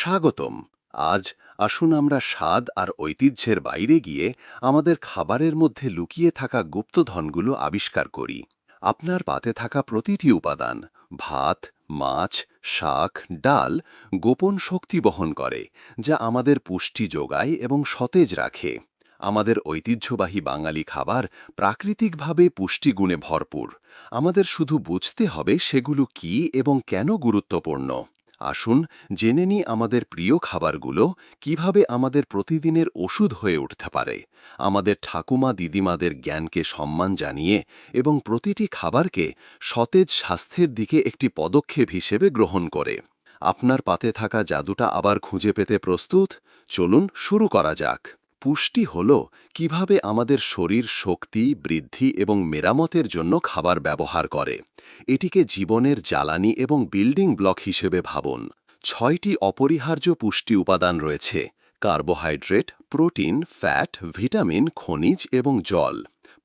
স্বাগতম। আজ আসুন আমরা স্বাদ আর ঐতিহ্যের বাইরে গিয়ে আমাদের খাবারের মধ্যে লুকিয়ে থাকা গুপ্তধনগুলো আবিষ্কার করি। আপনার পাতে থাকা প্রতিটি উপাদান, ভাত, মাছ, শাক, ডাল, গোপন শক্তি বহন করে, যা আমাদের পুষ্টি যোগায় এবং সতেজ রাখে। আমাদের ঐতিহ্যবাহী বাঙালি খাবার প্রাকৃতিকভাবে পুষ্টিগুণে ভরপুর। আমাদের শুধু বুঝতে হবে সেগুলো কি এবং কেন গুরুত্বপূর্ণ। আসুন জেনে নিই আমাদের প্রিয় খাবারগুলো, কীভাবে আমাদের প্রতিদিনের ওষুধ হয়ে উঠতে পারে। আমাদের ঠাকুমা দিদিমাদের জ্ঞানকে সম্মান জানিয়ে এবং প্রতিটি খাবারকে সতেজ স্বাস্থ্যের দিকে একটি পদক্ষেপ হিসেবে গ্রহণ করে। আপনার পাতে থাকা জাদুটা আবার খুঁজে পেতে প্রস্তুত? চলুন শুরু করা যাক। পুষ্টি হল কীভাবে আমাদের শরীর শক্তি, বৃদ্ধি এবং মেরামতের জন্য খাবার ব্যবহার করে। এটিকে জীবনের জ্বালানি এবং বিল্ডিং ব্লক হিসেবে ভাবুন। ছয়টি অপরিহার্য পুষ্টি উপাদান রয়েছে। কার্বোহাইড্রেট, প্রোটিন, ফ্যাট, ভিটামিন, খনিজ এবং জল।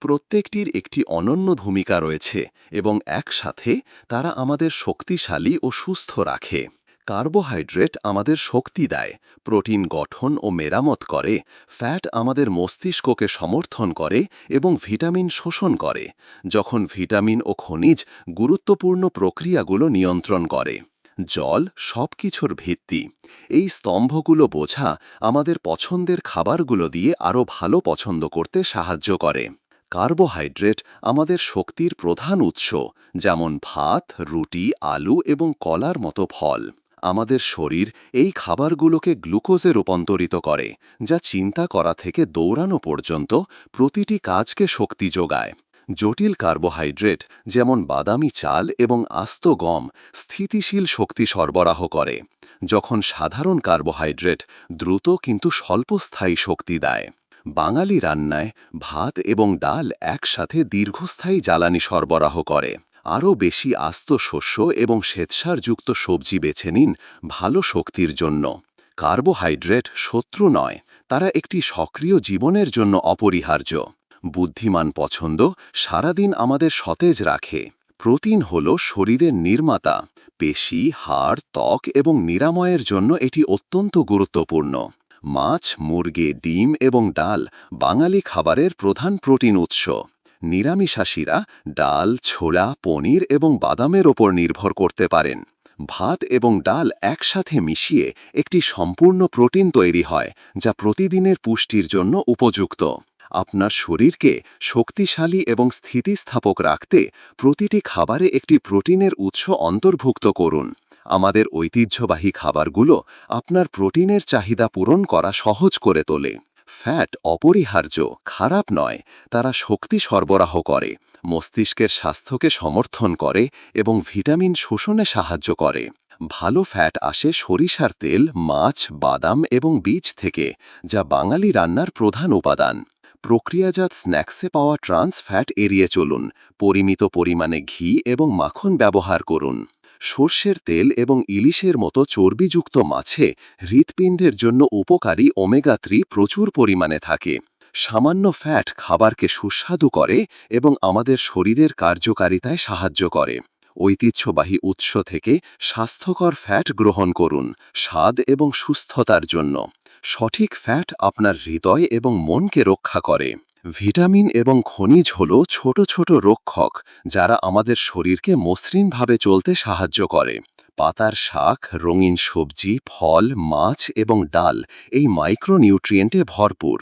প্রত্যেকটির একটি অনন্য ভূমিকা রয়েছে এবং একসাথে তারা আমাদের শক্তিশালী ও সুস্থ রাখে। কার্বোহাইড্রেট আমাদের শক্তি দেয়, প্রোটিন গঠন ও মেরামত করে, ফ্যাট আমাদের মস্তিষ্ককে সমর্থন করে এবং ভিটামিন শোষণ করে, যখন ভিটামিন ও খনিজ গুরুত্বপূর্ণ প্রক্রিয়াগুলো নিয়ন্ত্রণ করে। জল সব কিছুর ভিত্তি। এই স্তম্ভগুলো বোঝা আমাদের পছন্দের খাবারগুলো দিয়ে আরও ভালো পছন্দ করতে সাহায্য করে। কার্বোহাইড্রেট আমাদের শক্তির প্রধান উৎস, যেমন ভাত, রুটি, আলু এবং কলার মতো ফল। আমাদের শরীর এই খাবারগুলোকে গ্লুকোজে রূপান্তরিত করে, যা চিন্তা করা থেকে দৌড়ানো পর্যন্ত প্রতিটি কাজকে শক্তি যোগায়। জটিল কার্বোহাইড্রেট, যেমন বাদামি চাল এবং আস্ত গম, স্থিতিশীল শক্তি সরবরাহ করে, যখন সাধারণ কার্বোহাইড্রেট দ্রুত কিন্তু স্বল্পস্থায়ী শক্তি দেয়। বাঙালি রান্নায় ভাত এবং ডাল একসাথে দীর্ঘস্থায়ী জ্বালানি সরবরাহ করে। আরও বেশি আস্ত শস্য এবং শ্বেতসারযুক্ত সবজি বেছে নিন ভালো শক্তির জন্য। কার্বোহাইড্রেট শত্রু নয়, তারা একটি সক্রিয় জীবনের জন্য অপরিহার্য। বুদ্ধিমান পছন্দ সারাদিন আমাদের সতেজ রাখে। প্রোটিন হল শরীরের নির্মাতা। পেশি, হাড়, ত্বক এবং নিরাময়ের জন্য এটি অত্যন্ত গুরুত্বপূর্ণ। মাছ, মুরগে, ডিম এবং ডাল বাঙালি খাবারের প্রধান প্রোটিন উৎস। নিরামিষাশীরা ডাল, ছোলা, পনির এবং বাদামের ওপর নির্ভর করতে পারেন। ভাত এবং ডাল একসাথে মিশিয়ে একটি সম্পূর্ণ প্রোটিন তৈরি হয়, যা প্রতিদিনের পুষ্টির জন্য উপযুক্ত। আপনার শরীরকে শক্তিশালী এবং স্থিতিস্থাপক রাখতে প্রতিটি খাবারে একটি প্রোটিনের উৎস অন্তর্ভুক্ত করুন। আমাদের ঐতিহ্যবাহী খাবারগুলো আপনার প্রোটিনের চাহিদা পূরণ করা সহজ করে তোলে। ফ্যাট অপরিহার্য, খারাপ নয়, তারা শক্তি সরবরাহ করে, মস্তিষ্কের স্বাস্থ্যকে সমর্থন করে এবং ভিটামিন শোষণে সাহায্য করে। ভালো ফ্যাট আসে সরিষার তেল, মাছ, বাদাম এবং বীজ থেকে, যা বাঙালি রান্নার প্রধান উপাদান। প্রক্রিয়াজাত স্ন্যাক্সে পাওয়া ট্রান্স ফ্যাট এড়িয়ে চলুন, পরিমিত পরিমাণে ঘি এবং মাখন ব্যবহার করুন। সর্ষের তেল এবং ইলিশের মতো চর্বিযুক্ত মাছে হৃৎপিণ্ডের জন্য উপকারী ওমেগা থ্রি প্রচুর পরিমাণে থাকে। সামান্য ফ্যাট খাবারকে সুস্বাদু করে এবং আমাদের শরীরের কার্যকারিতায় সাহায্য করে। ঐতিহ্যবাহী উৎস থেকে স্বাস্থ্যকর ফ্যাট গ্রহণ করুন, স্বাদ এবং সুস্থতার জন্য। সঠিক ফ্যাট আপনার হৃদয় এবং মনকে রক্ষা করে। ভিটামিন এবং খনিজ হল ছোট ছোট রক্ষক, যারা আমাদের শরীরকে মসৃণভাবে চলতে সাহায্য করে। পাতার শাক, রঙিন সবজি, ফল, মাছ এবং ডাল এই মাইক্রোনিউট্রিয়েন্টে ভরপুর।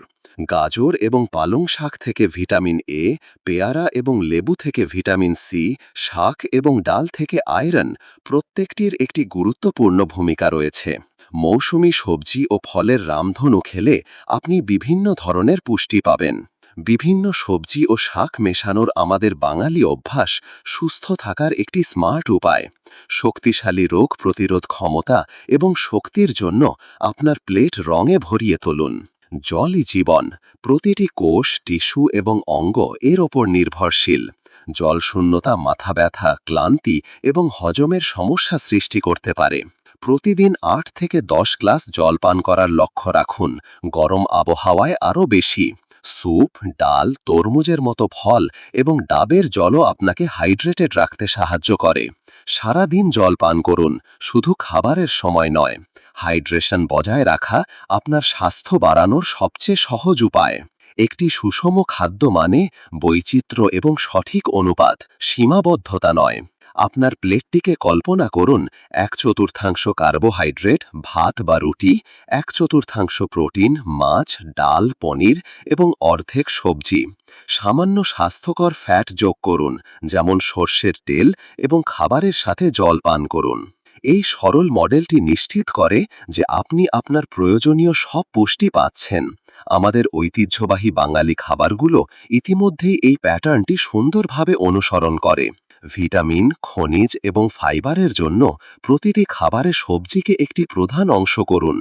গাজর এবং পালং শাক থেকে ভিটামিন এ পেয়ারা এবং লেবু থেকে ভিটামিন সি শাক এবং ডাল থেকে আয়রন প্রত্যেকটির একটি গুরুত্বপূর্ণ ভূমিকা রয়েছে। মৌসুমি সবজি ও ফলের রামধনু খেলে আপনি বিভিন্ন ধরনের পুষ্টি পাবেন। বিভিন্ন সবজি ও শাক মেশানোর আমাদের বাঙালি অভ্যাস সুস্থ থাকার একটি স্মার্ট উপায়। শক্তিশালী রোগ প্রতিরোধ ক্ষমতা এবং শক্তির জন্য আপনার প্লেট রঙে ভরিয়ে তুলুন। জলই জীবন, প্রতিটি কোষ, টিস্যু এবং অঙ্গ এর ওপর নির্ভরশীল। জলশূন্যতা মাথা ব্যথা, ক্লান্তি এবং হজমের সমস্যা সৃষ্টি করতে পারে। প্রতিদিন আট থেকে দশ গ্লাস জল পান করার লক্ষ্য রাখুন। গরম আবহাওয়ায় আরও বেশি। স্যুপ, ডাল, তরমুজের মতো ফল এবং ডাবের জলও আপনাকে হাইড্রেটেড রাখতে সাহায্য করে। সারা দিন জল পান করুন, শুধু খাবারের সময় নয়। হাইড্রেশন বজায় রাখা আপনার স্বাস্থ্য বাড়ানোর সবচেয়ে সহজ উপায়। একটি সুষম খাদ্য মানে বৈচিত্র্য এবং সঠিক অনুপাত, সীমাবদ্ধতা নয়। আপনার প্লেটটিকে কল্পনা করুন, এক চতুর্থাংশ কার্বোহাইড্রেট, ভাত বা রুটি, এক চতুর্থাংশ প্রোটিন, মাছ, ডাল, পনির এবং অর্ধেক সবজি। সামান্য স্বাস্থ্যকর ফ্যাট যোগ করুন, যেমন সর্ষের তেল এবং খাবারের সাথে জল পান করুন। এই সরল মডেলটি নিশ্চিত করে যে আপনি আপনার প্রয়োজনীয় সব পুষ্টি পাচ্ছেন। আমাদের ঐতিহ্যবাহী বাঙালি খাবারগুলো ইতিমধ্যেই এই প্যাটার্নটি সুন্দরভাবে অনুসরণ করে। ভিটামিন, খনিজ এবং ফাইবারের জন্য প্রতিটি খাবারে সবজিকে একটি প্রধান অংশ করুন।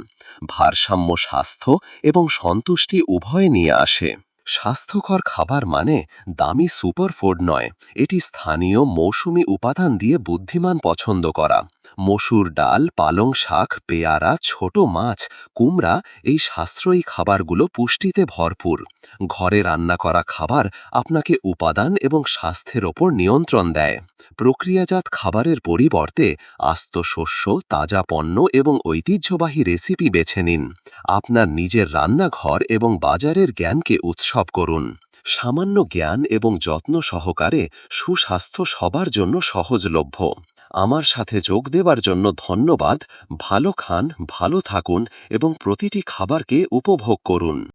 ভারসাম্য, স্বাস্থ্য এবং সন্তুষ্টি উভয় নিয়ে আসে। স্বাস্থ্যকর খাবার মানে দামি সুপারফুড নয়, এটি স্থানীয় মৌসুমি উপাদান দিয়ে বুদ্ধিমান পছন্দ করা। মসুর ডাল, পালং শাক, পেয়ারা, ছোট মাছ, কুমড়া এই সাশ্রয়ী খাবারগুলো পুষ্টিতে ভরপুর। ঘরে রান্না করা খাবার আপনাকে উপাদান এবং স্বাস্থ্যের ওপর নিয়ন্ত্রণ দেয়। প্রক্রিয়াজাত খাবারের পরিবর্তে আস্ত শস্য, তাজা পণ্য এবং ঐতিহ্যবাহী রেসিপি বেছে নিন। আপনার নিজের রান্নাঘর এবং বাজারের জ্ঞানকে উৎসব করুন। সামান্য জ্ঞান এবং যত্ন সহকারে সুস্বাস্থ্য সবার জন্য সহজলভ্য। আমার সাথে যোগ দেবার জন্য ধন্যবাদ। ভালো খান, ভালো থাকুন এবং প্রতিটি খাবারকে উপভোগ করুন।